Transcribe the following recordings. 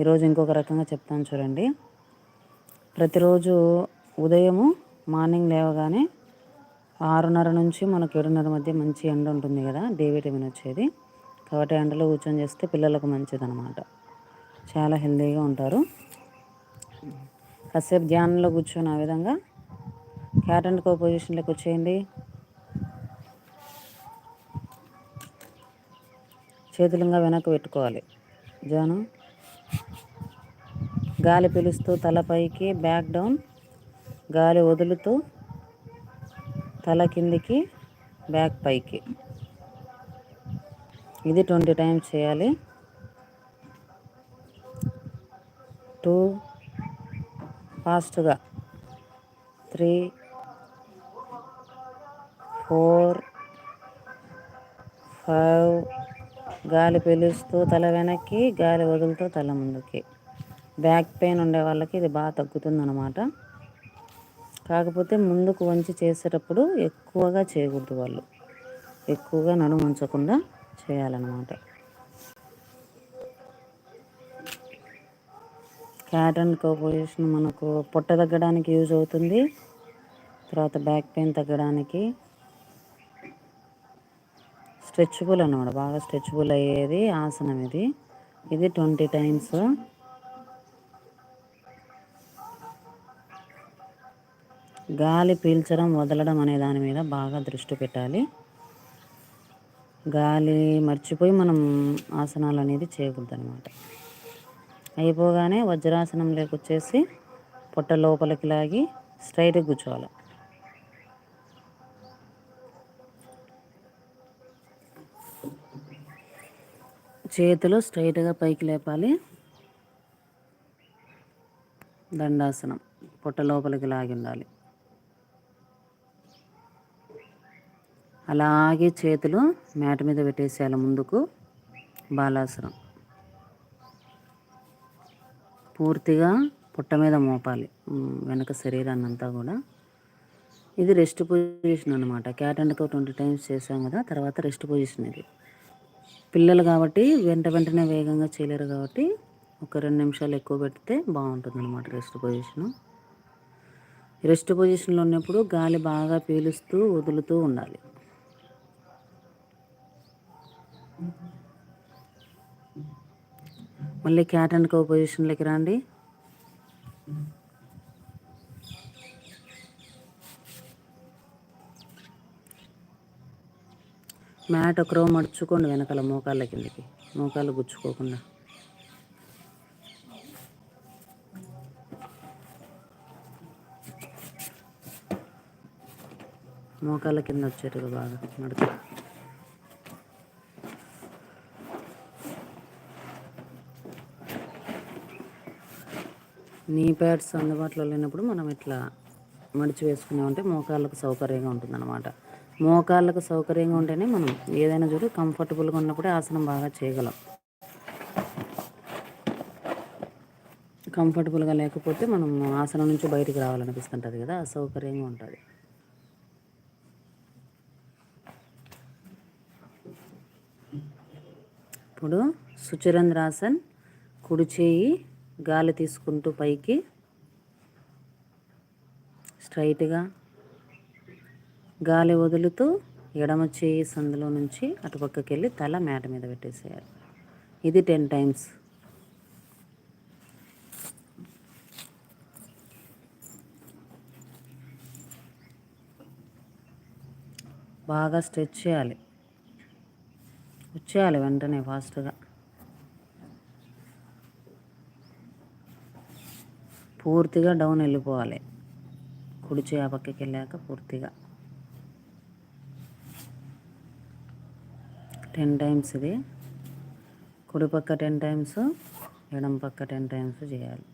ఈరోజు ఇంకొక రకంగా చెప్తాను చూడండి. ప్రతిరోజు ఉదయము మార్నింగ్ లేవగానే ఆరున్నర నుంచి మనకు ఏడున్నర మధ్య మంచి ఎండ ఉంటుంది కదా డే విటమిన్ వచ్చేది. కాబట్టి ఎండలో కూర్చొని చేస్తే పిల్లలకు మంచిది అనమాట చాలా హెల్తీగా ఉంటారు. కాసేపు ధ్యానంలో కూర్చొని ఆ విధంగా క్యాట్ అండ్ కో పొజిషన్లోకి వచ్చేయండి. చేతులంగా వెనక్కి పెట్టుకోవాలి. ధ్యానం గాలి పిలుస్తూ తలపైకి బ్యాక్ డౌన్ గాలి వదులుతూ తల కిందికి బ్యాక్ పైకి. ఇది ట్వంటీ టైమ్స్ చేయాలి. టూ ఫాస్ట్గా. Three four five. గాలి పిలుస్తూ తల వెనక్కి గాలి వదులుతూ తల ముందుకి. బ్యాక్ పెయిన్ ఉండే వాళ్ళకి ఇది బాగా తగ్గుతుంది అనమాట కాకపోతే ముందుకు వంచి చేసేటప్పుడు ఎక్కువగా చేయకూడదు వాళ్ళు. ఎక్కువగా నడుము ఉంచకుండా చేయాలన్నమాట. క్యాట్ అండ్ కో పొజిషన్ మనకు పొట్ట తగ్గడానికి యూజ్ అవుతుంది. తర్వాత బ్యాక్ పెయిన్ తగ్గడానికి స్ట్రెచ్బుల్ అనమాట బాగా స్ట్రెచ్బుల్ అయ్యేది ఆసనం ఇది. ఇది ట్వంటీ టైమ్స్ గాలి పీల్చడం వదలడం అనే దాని మీద బాగా దృష్టి పెట్టాలి. గాలి మర్చిపోయి మనం ఆసనాలు అనేది చేయకూడదు అనమాట అయిపోగానే వజ్రాసనం లేకొచ్చేసి పొట్ట లోపలికి లాగి స్ట్రైట్గా కూర్చోవాలి. చేతులు స్ట్రైట్గా పైకి లేపాలి. దండాసనం పొట్ట లోపలికి లాగి ఉండాలి. అలాగే చేతులు మేట మీద పెట్టేసేయాలి ముందుకు బాలాసురం. పూర్తిగా పుట్ట మీద మోపాలి. వెనక శరీరాన్ని అంతా కూడా. ఇది రెస్ట్ పొజిషన్ అనమాట cat and cow twenty times చేసాం కదా తర్వాత రెస్ట్ పొజిషన్ ఇది. పిల్లలు కాబట్టి వెంట వెంటనే వేగంగా చేయలేరు కాబట్టి ఒక రెండు నిమిషాలు ఎక్కువ పెడితే బాగుంటుంది అనమాట రెస్ట్ పొజిషను రెస్ట్ పొజిషన్లో ఉన్నప్పుడు గాలి బాగా పీలుస్తూ వదులుతూ ఉండాలి. మళ్ళీ క్యాట్ అండ్ కో పొజిషన్లోకి రండి. మ్యాట్ ఒక రో మడుచుకోండి వెనకాల మోకాళ్ళ కిందకి. మోకాళ్ళు గుచ్చుకోకుండా. మోకాళ్ళ కింద వచ్చేట్టుగా బాగా మడత నీ ప్యాడ్స్ అందుబాటులో లేనప్పుడు మనం ఇట్లా మడిచి వేసుకున్నామంటే మోకాళ్ళకు సౌకర్యంగా ఉంటుందన్నమాట. మోకాళ్ళకు సౌకర్యంగా ఉంటేనే మనం ఏదైనా చూడు కంఫర్టబుల్గా ఉన్నప్పుడే ఆసనం బాగా చేయగలం. కంఫర్టబుల్గా లేకపోతే మనం ఆసనం నుంచి బయటికి రావాలనిపిస్తుంటుంది కదా అసౌకర్యంగా ఉంటుంది. ఇప్పుడు సుచరంద్రాసన్ కుడి చేయి గాలి తీసుకుంటూ పైకి స్ట్రైట్గా గాలి వదులుతూ ఎడమ చేయి సందులో నుంచి అటుపక్కకి వెళ్ళి తల మేట మీద పెట్టేసేయాలి. ఇది టెన్ టైమ్స్. బాగా స్ట్రెచ్ చేయాలి. వచ్చేయాలి వెంటనే ఫాస్ట్గా. పూర్తిగా డౌన్ వెళ్ళిపోవాలి. కుడిచి ఆ పక్కకి వెళ్ళాక పూర్తిగా. టెన్ టైమ్స్ ఇది. కుడి పక్క టెన్ టైమ్స్ ఎడం పక్క టెన్ టైమ్స్ చేయాలి.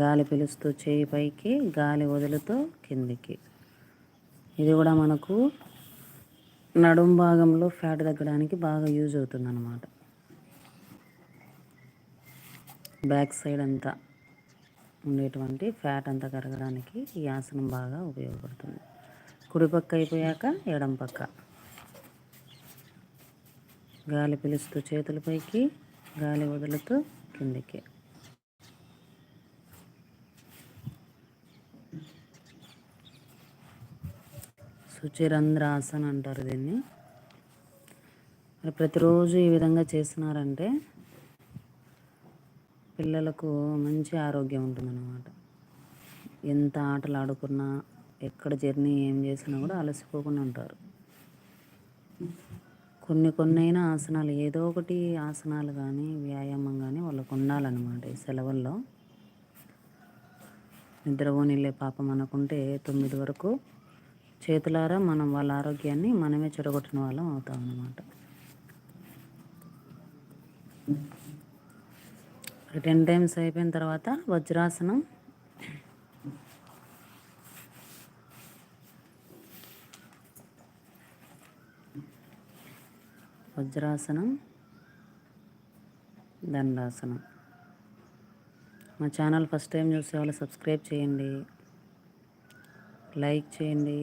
గాలి పిలుస్తూ చేయి పైకి గాలి వదులుతూ కిందికి. ఇది కూడా మనకు నడుం భాగంలో ఫ్యాట్ తగ్గడానికి బాగా యూజ్ అవుతుంది అన్నమాట బ్యాక్ సైడ్ అంతా. ఉండేటువంటి ఫ్యాట్ అంతా కరగడానికి ఈ ఆసనం బాగా ఉపయోగపడుతుంది. కుడి పక్క అయిపోయాక ఎడం పక్క. గాలి పిలుస్తూ చేతులపైకి గాలి వదులుతూ కిందికి. సుచిరంధ్రాసన్ అంటారు దీన్ని. ప్రతిరోజు ఈ విధంగా చేస్తున్నారంటే పిల్లలకు మంచి ఆరోగ్యం ఉంటుందన్నమాట. ఎంత ఆటలు ఆడుకున్నా ఎక్కడ జర్నీ ఏం చేసినా కూడా అలసిపోకుండా ఉంటారు. కొన్ని కొన్ని అయినా ఆసనాలు ఏదో ఒకటి ఆసనాలు కానీ వ్యాయామం కానీ వాళ్ళకు ఉండాలన్నమాట ఈ సెలవుల్లో. నిద్రపోనిళ్ళే పాపం అనుకుంటే తొమ్మిది వరకు చేతులారా మనం వాళ్ళ ఆరోగ్యాన్ని మనమే చెడగొట్టిన వాళ్ళం అవుతాం అన్నమాట టెన్ టైమ్స్ అయిపోయిన తర్వాత వజ్రాసనం. వజ్రాసనం దండాసనం. మా ఛానల్ ఫస్ట్ టైం చూసే వాళ్ళు సబ్స్క్రైబ్ చేయండి. లైక్ చేయండి.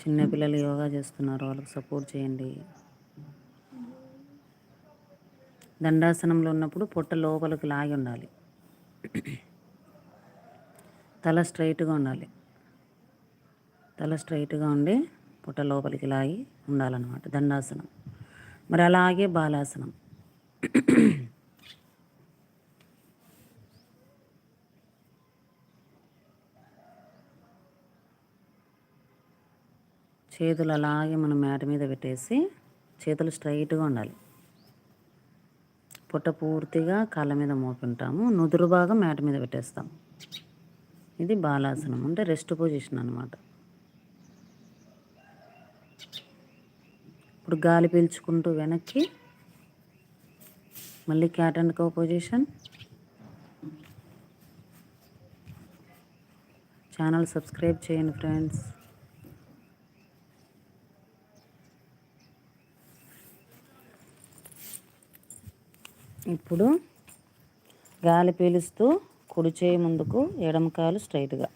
చిన్నపిల్లలు యోగా చేస్తున్నారు వాళ్ళకి సపోర్ట్ చేయండి. దండాసనంలో ఉన్నప్పుడు పొట్ట లోపలికి లాగి ఉండాలి. తల స్ట్రైట్గా ఉండాలి. తల స్ట్రైట్గా ఉండి పుట్ట లోపలికి లాగి ఉండాలన్నమాట. దండాసనం. మరి అలాగే బాలాసనం. చేతులు అలాగే మనం మ్యాట్ మీద పెట్టేసి చేతులు స్ట్రైట్గా ఉండాలి. పుట్ట పూర్తిగా కాళ్ళ మీద మోపింటాము. నుదురు భాగం మ్యాట్ మీద పెట్టేస్తాం. ఇది బాలాసనం అంటే రెస్ట్ పొజిషన్ అనమాట ఇప్పుడు గాలి పీల్చుకుంటూ వెనక్కి మళ్ళీ cat and cow position channel subscribe చేయండి ఫ్రెండ్స్ ఇప్పుడు గాలి పీలుస్తూ కుడి చేయి ముందుకు ఎడమకాలు స్ట్రైట్గా.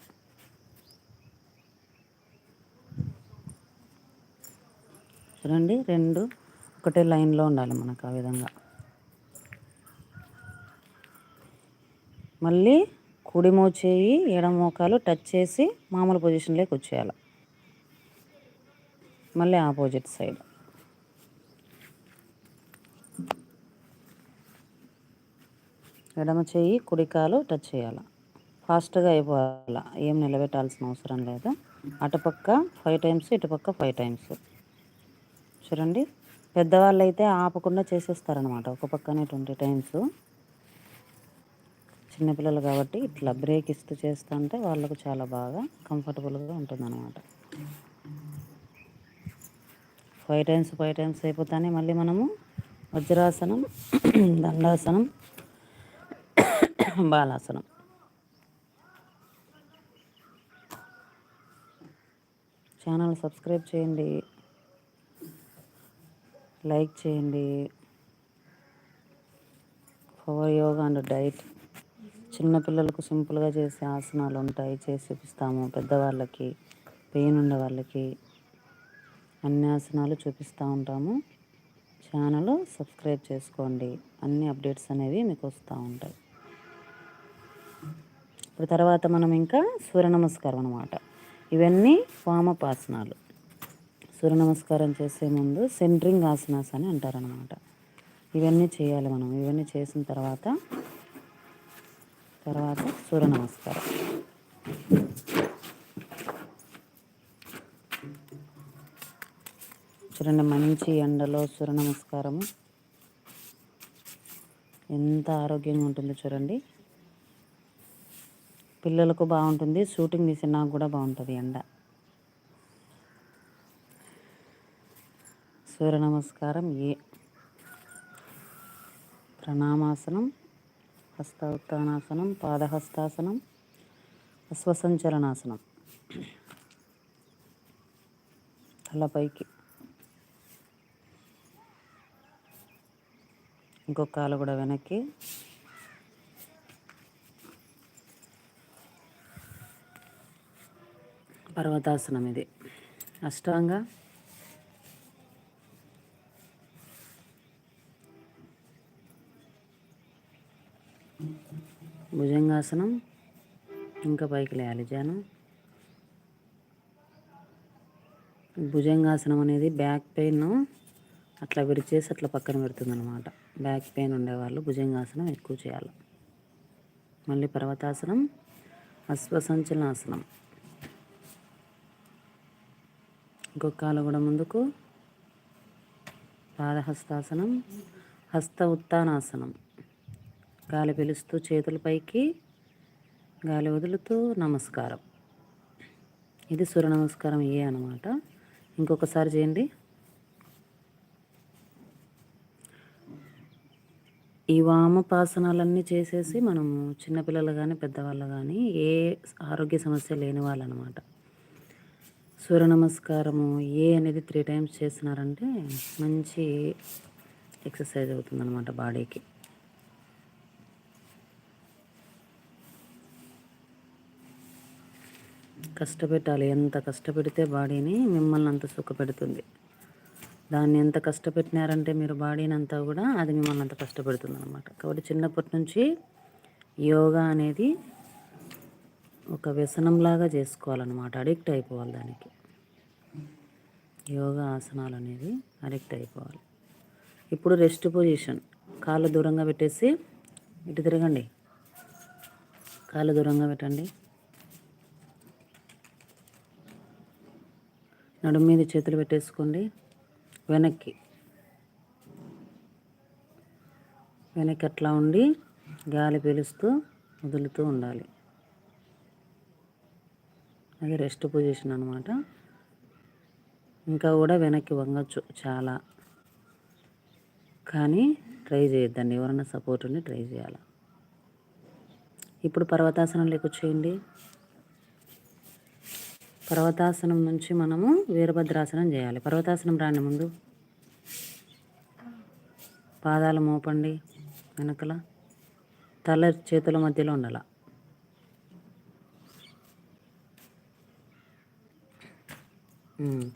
చూడండి రెండు ఒకటే లైన్లో ఉండాలి మనకు ఆ విధంగా. మళ్ళీ కుడి మోచేయి ఎడమ మోకాలు టచ్ చేసి మామూలు పొజిషన్లోకి వచ్చేయాలి. మళ్ళీ ఆపోజిట్ సైడ్. ఎడమ చేయి కుడికాలు టచ్ చేయాలి. ఫాస్ట్గా అయిపోవాలి. ఏం నిలబెట్టాల్సిన అవసరం లేదు. అటుపక్క ఫైవ్ టైమ్స్ ఇటుపక్క ఫైవ్ టైమ్స్ చూడండి. పెద్దవాళ్ళు అయితే ఆపకుండా చేసేస్తారనమాట ఒక పక్కనే ట్వంటీ టైమ్స్ చిన్నపిల్లలు కాబట్టి ఇట్లా బ్రేక్ ఇస్తూ చేస్తుంటే వాళ్ళకు చాలా బాగా కంఫర్టబుల్గా ఉంటుందన్నమాట. ఫైవ్ టైమ్స్ ఫైవ్ టైమ్స్ అయిపోతానే మళ్ళీ మనము వజ్రాసనం దండాసనం బాలాసనం ఛానల్ సబ్స్క్రైబ్ చేయండి. లైక్ చేయండి. Power yoga and diet. చిన్నపిల్లలకు సింపుల్గా చేసే ఆసనాలు ఉంటాయి. చేసి చూపిస్తాము పెద్దవాళ్ళకి పెయిన్ ఉండే వాళ్ళకి. అన్ని ఆసనాలు చూపిస్తూ ఉంటాము. ఛానల్ సబ్స్క్రైబ్ చేసుకోండి. అన్ని అప్డేట్స్ అనేవి మీకు వస్తూ ఉంటాయి. ఇప్పుడు తర్వాత మనం ఇంకా సూర్య నమస్కారం అనమాట ఇవన్నీ వామపాసనాలు సూర్య నమస్కారం చేసే ముందు సెంట్రింగ్ ఆసనాస్ అని అంటారనమాట ఇవన్నీ చేయాలి మనం. ఇవన్నీ చేసిన తర్వాత తర్వాత సూర్య నమస్కారం. చూడండి మంచి ఎండలో సూర్య నమస్కారము. ఎంత ఆరోగ్యంగా ఉంటుందో చూడండి. పిల్లలకు బాగుంటుంది. షూటింగ్ తీసి నాకు కూడా బాగుంటుంది ఎండ. సూర్య నమస్కారం. ఏ ప్రణామాసనం హస్త ఉత్తానాసనం పాదహస్తాసనం అశ్వసంచలనాసనం. తలపైకి ఇంకొక కాలు కూడా వెనక్కి. పర్వతాసనం ఇది. అష్టాంగ. భుజంగాసనం. ఇంకా పైకి లేయాలి జానం. భుజంగాసనం అనేది బ్యాక్ పెయిన్ అట్లా విరిచేసి అట్లా పక్కన పెడుతుంది అనమాట బ్యాక్ పెయిన్ ఉండేవాళ్ళు భుజంగాసనం ఎక్కువ చేయాలి. మళ్ళీ పర్వతాసనం. అశ్వసంచలనాసనం. ఇంకొక కాలు కూడా ముందుకు. పాదహస్తాసనం హస్త ఉత్తానాసనం. గాలి పిలుస్తూ చేతుల పైకి గాలి వదులుతూ నమస్కారం. ఇది సూర్య నమస్కారం ఏ అనమాట ఇంకొకసారి చేయండి. ఈ వామపాసనాలన్నీ చేసేసి మనము చిన్నపిల్లలు కానీ పెద్దవాళ్ళు కానీ ఏ ఆరోగ్య సమస్య లేని వాళ్ళు అనమాట సూర్య నమస్కారము ఏ అనేది త్రీ టైమ్స్ చేసినారంటే మంచి ఎక్సర్సైజ్ అవుతుందన్నమాట బాడీకి. కష్టపెట్టాలి. ఎంత కష్టపెడితే బాడీని మిమ్మల్ని అంత సుఖ పెడుతుంది దాన్ని ఎంత కష్టపెట్టినారంటే మీరు బాడీని అంతా కూడా అది మిమ్మల్ని అంత కష్టపెడుతుంది అనమాట కాబట్టి చిన్నప్పటి నుంచి యోగా అనేది ఒక వ్యసనంలాగా చేసుకోవాలన్నమాట. అడిక్ట్ అయిపోవాలి దానికి. యోగా ఆసనాలు అనేది అడిక్ట్ అయిపోవాలి. ఇప్పుడు రెస్ట్ పొజిషన్ కాళ్ళు దూరంగా పెట్టేసి ఇటు తిరగండి. కాళ్ళు దూరంగా పెట్టండి. నడుము మీద చేతులు పెట్టేసుకోండి. వెనక్కి. వెనక్కి అట్లా ఉండి గాలి పీలుస్తూ వదులుతూ ఉండాలి. అది రెస్ట్ పొజిషన్ అనమాట ఇంకా కూడా వెనక్కి వంగచ్చు చాలా. కానీ ట్రై చేయొద్దండి. ఎవరైనా సపోర్ట్ ఉండి ట్రై చేయాలి? ఇప్పుడు పర్వతాసనం లేకొచ్చేయండి పర్వతాసనం నుంచి మనము వీరభద్రాసనం చేయాలి. పర్వతాసనం రాని ముందు. పాదాలు మోపండి వెనకల. తల చేతుల మధ్యలో ఉండాలి?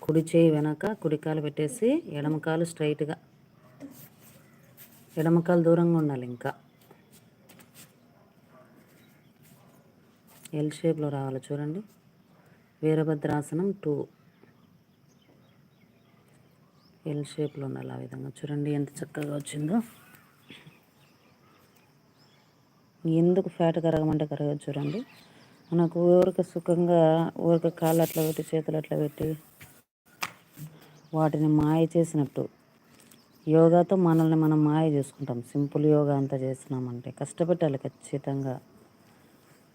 కుడి చేయి వెనక కుడికాలు పెట్టేసి ఎడమకాలు స్ట్రైట్గా. ఎడమకాలు దూరంగా ఉండాలి ఇంకా. ఎల్ షేప్లో రావాలి చూడండి. వీరభద్రాసనం టూ. ఎల్ షేప్లో ఉండాలి ఆ విధంగా. చూడండి ఎంత చక్కగా వచ్చిందో. ఎందుకు ఫ్యాట్ కరగమంటే కరగదు చూడండి. మనకు ఊరికి సుఖంగా ఊరిక కాళ్ళు అట్లా పెట్టి చేతులు అట్లా పెట్టి వాటిని మాయ చేసినట్టు. యోగాతో మనల్ని మనం మాయ చేసుకుంటాం. సింపుల్ యోగా అంతా చేస్తున్నామంటే కష్టపెట్టాలి ఖచ్చితంగా.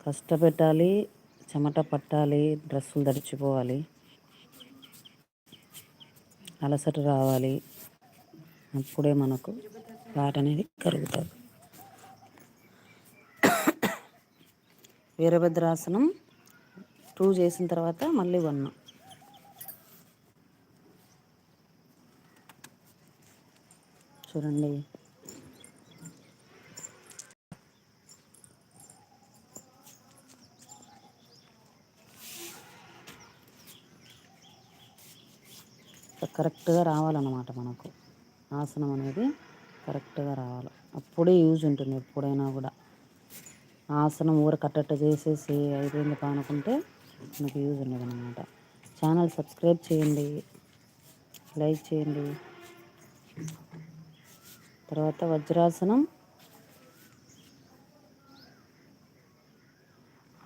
కష్టపెట్టాలి చెమట పట్టాలి డ్రెస్సులు తడిచిపోవాలి అలసట రావాలి. అప్పుడే మనకు పాట అనేది కరుగుతుంది. వీరభద్రాసనం టూ చేసిన తర్వాత మళ్ళీ వన్. చూడండి. కరెక్ట్గా రావాలన్నమాట మనకు. ఆసనం అనేది కరెక్ట్గా రావాలి. అప్పుడే యూజ్ ఉంటుంది ఎప్పుడైనా కూడా. ఆసనం ఊర కట్టట్టు చేసేసి అయిపోయింది పానుకుంటే మనకు యూజ్ ఉండదు అనమాట ఛానల్ సబ్స్క్రైబ్ చేయండి. లైక్ చేయండి. తర్వాత వజ్రాసనం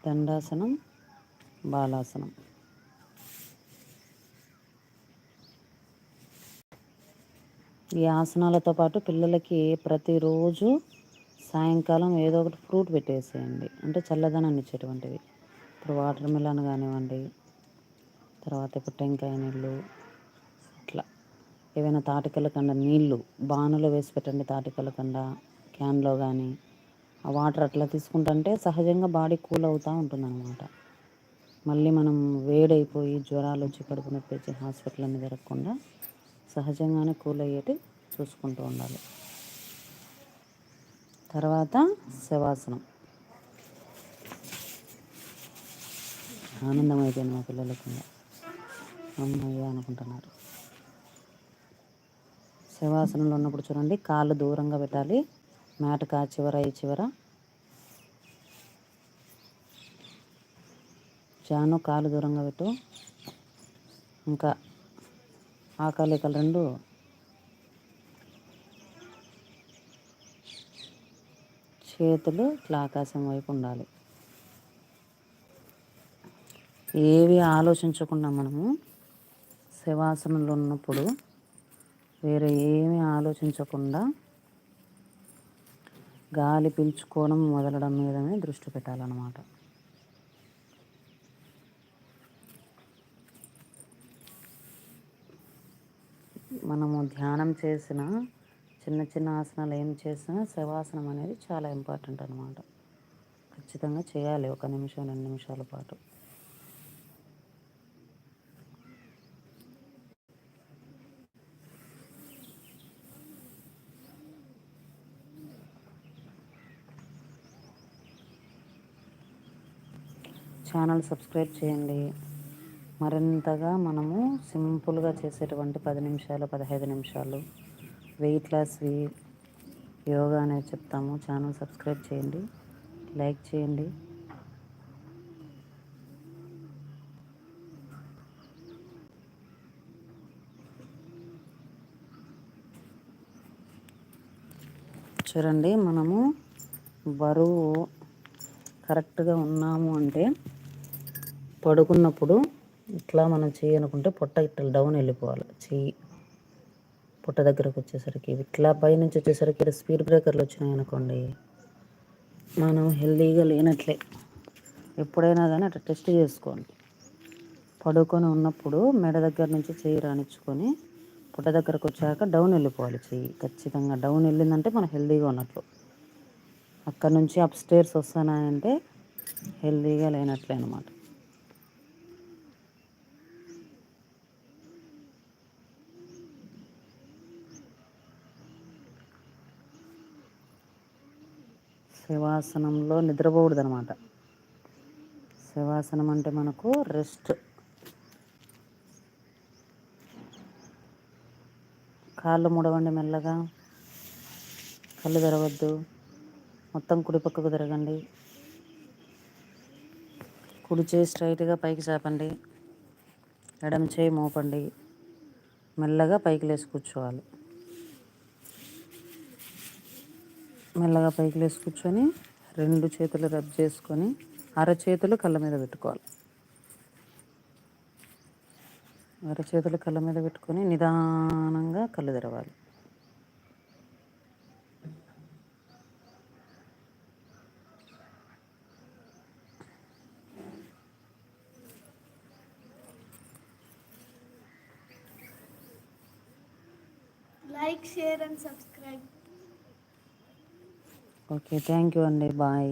దండాసనం బాలాసనం. ఈ ఆసనాలతో పాటు పిల్లలకి ప్రతిరోజు సాయంకాలం ఏదో ఒకటి ఫ్రూట్ పెట్టేసేయండి. అంటే చల్లదనాన్ని ఇచ్చేటువంటివి. ఇప్పుడు వాటర్ మిలన్ కానివ్వండి తర్వాత ఇప్పుడు టెంకాయ నీళ్ళు ఏవైనా తాటికల కండ నీళ్ళు బాణలో వేసి పెట్టండి తాటికల కండ క్యాన్లో కానీ ఆ వాటర్ అట్లా తీసుకుంటుంటే సహజంగా బాడీ కూల్ అవుతూ ఉంటుందన్నమాట. మళ్ళీ మనం వేడైపోయి జ్వరాలు వచ్చి కడుపు నొప్పి వచ్చి హాస్పిటల్ అన్ని జరగకుండా సహజంగానే కూల్ అయ్యేటి చూసుకుంటూ ఉండాలి. తర్వాత శవాసనం. ఆనందం అయిపోయింది మా పిల్లలకు. అమ్మయ్య అనుకుంటున్నారు. శవాసనంలో ఉన్నప్పుడు చూడండి కాళ్ళు దూరంగా పెట్టాలి. మ్యాట్ కా చివర ఈ చివర. జాను కాలు దూరంగా పెట్టు. ఇంకా ఆ రెండు. చేతులు ఇట్లా ఆకాశం వైపు ఉండాలి. ఏవి ఆలోచించకుండా మనము శవాసనంలో ఉన్నప్పుడు వేరే ఏమీ ఆలోచించకుండా గాలి పీల్చుకోవడం మొదలడం మీదనే దృష్టి పెట్టాలన్నమాట. మనము ధ్యానం చేసిన చిన్న చిన్న ఆసనాలు ఏం చేసినా శవాసనం అనేది చాలా ఇంపార్టెంట్ అనమాట ఖచ్చితంగా చేయాలి ఒక నిమిషం రెండు నిమిషాల పాటు. ఛానల్ సబ్స్క్రైబ్ చేయండి. మరింతగా మనము సింపుల్గా చేసేటువంటి పది నిమిషాలు పదహైదు నిమిషాలు వెయిట్ లాస్వి యోగా అనేది చెప్తాము. ఛానల్ సబ్స్క్రైబ్ చేయండి. లైక్ చేయండి. చూడండి మనము బరువు కరెక్ట్గా ఉన్నాము అంటే పడుకున్నప్పుడు ఇట్లా మనం చెయ్యి అనుకుంటే పొట్ట ఇట్లా డౌన్ వెళ్ళిపోవాలి. చెయ్యి పొట్ట దగ్గరకు వచ్చేసరికి ఇట్లా పైనుంచి వచ్చేసరికి ఇక్కడ స్పీడ్ బ్రేకర్లు వచ్చినాయి అనుకోండి మనం హెల్దీగా లేనట్లే. ఎప్పుడైనా కానీ అట్లా టెస్ట్ చేసుకోండి. పడుకొని ఉన్నప్పుడు మెడ దగ్గర నుంచి చెయ్యి రాణించుకొని పుట్ట దగ్గరకు వచ్చాక డౌన్ వెళ్ళిపోవాలి చెయ్యి. ఖచ్చితంగా డౌన్ వెళ్ళిందంటే మనం హెల్దీగా ఉన్నట్లు. అక్కడ నుంచి అప్ స్టేర్స్ వస్తానంటే హెల్దీగా లేనట్లే అనమాట శివాసనంలో నిద్రపోకూడదు అనమాట శివాసనం అంటే మనకు రెస్ట్. కాళ్ళు ముడవండి మెల్లగా. కళ్ళు తెరవద్దు. మొత్తం కుడి పక్కకు తిరగండి. కుడి చేయి స్ట్రైట్గా పైకి చాపండి. ఎడమ చేయి మోపండి. మెల్లగా పైకి లేచి కూర్చోవాలి. మెల్లగా పైకి లేసి కూర్చొని రెండు చేతులు రబ్ చేసుకొని అరచేతులు కళ్ళ మీద పెట్టుకోవాలి. అరచేతులు కళ్ళ మీద పెట్టుకొని నిదానంగా కళ్ళు తెరవాలి. Like share and subscribe okay thank you అండి బాయ్.